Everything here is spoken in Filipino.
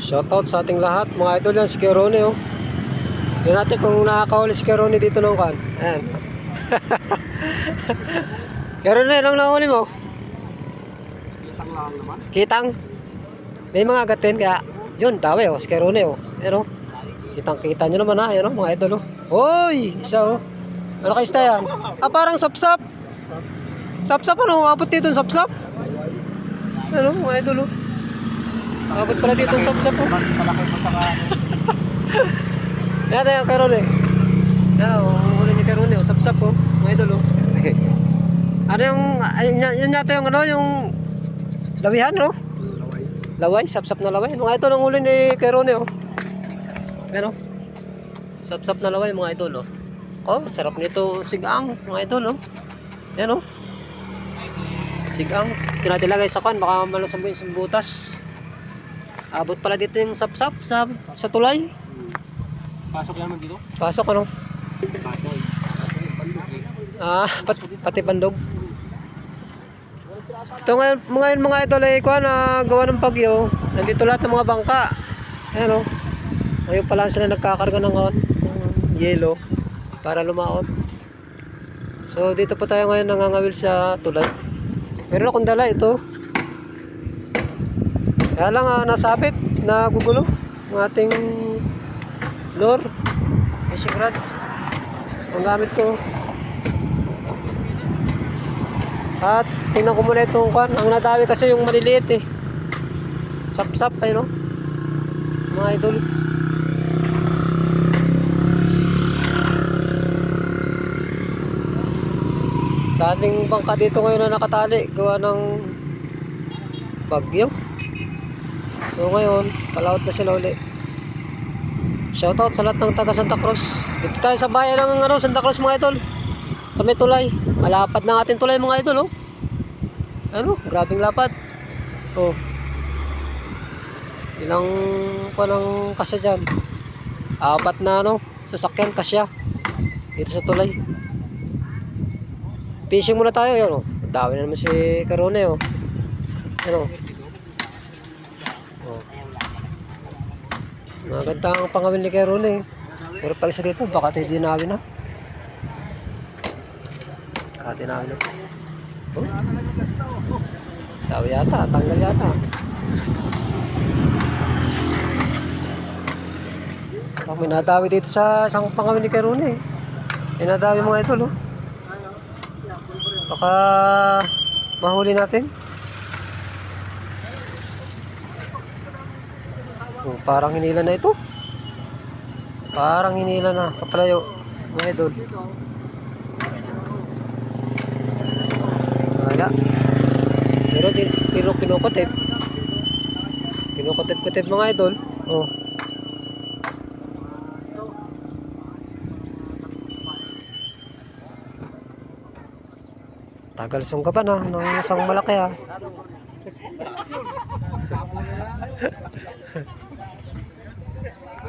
Shoutout sa ating lahat. Mga idol yan, si Kerone oh. Yan natin kung nakakahuli si Kerone dito ng kan. Ayan. Kerone, anong nahuli mo? Kitang lang naman. Kitang. May mga agatin kaya yun, dawi oh, si Kerone oh. Ayan oh. Kitang kita nyo naman ha, ayan oh, mga idol oh. Hoy, isa oh. Ano kayo yan? Ah, parang sapsap. Sapsap ano, abot dito sapsap. Ano, mga idol oh. Abot pala dito yung sapsap oh. Malaki pa sa kanin. Yan tayo, Karone. Yan o, huli ni Karone o, sapsap o, mga idol o. ano yung, yan, yun yata yung ano, yung lawihan no? Laway. Laway, sapsap na laway. Mga idol ang huli ni Karone o. Yan o. Sapsap na laway mga idol o. Oh, sarap nito sigang mga idol o. Yan o. Sigang. Tinatilagay sa kan, baka malasang mo yung butas. Abot pala dito yung sapsap sa, sa tulay. Pasok naman dito. Pasok ano? Ah, pat, pati bandog. Ito ngayon, mga yun, mga idol ay kuha na gawa ng bagyo. Nandito lahat ng mga bangka. Ayan o. Ngayon pa lang sila nagkakarga ng, ng yelo para lumaot. So dito po tayo ngayon nangangawil sa tulay. Meron akong dala ito. Kaya lang ah, nasabit, nagugulo ang ating lure. Fishing rod. Ang gamit ko. At tingnan ko muna itong kwan. Ang nadawi kasi yung maliliit eh. Sap-sap ay no. Mga idol. Daming bangka dito ngayon na nakatali. Gawa ng bagyo. So ngayon, palaot na sila uli. Shoutout sa lahat ng taga Santa Cruz. Dito tayo sa bayan ng ano, Santa Cruz mga idol. Sa may tulay. Malapad na ating tulay mga idol oh. Ano, grabing lapad. Oh. Ilang pa ng kasya dyan. Apat na ano, sasakyan kasya. Dito sa tulay. Fishing muna tayo yun oh. Dami na naman si Karone oh. Ano? Maganda ang pangawin ni Karone. Pero pag isa dito, baka ito hindi nawin na. Kati nawin na. Oh. Tawi yata, tanggal yata. Baka may nadawi dito sa isang pangawin ni Karone. May nadawi mga ito, oh. Baka mahuli natin. Oh, parang hinila na ito. Parang hinila na. Kapalayo. Mga idol. Wala. Pero, pero kinukotip. Kinukotip-kotip mga idol. Oh. Tagal sungga ba na ng isang malaki ah.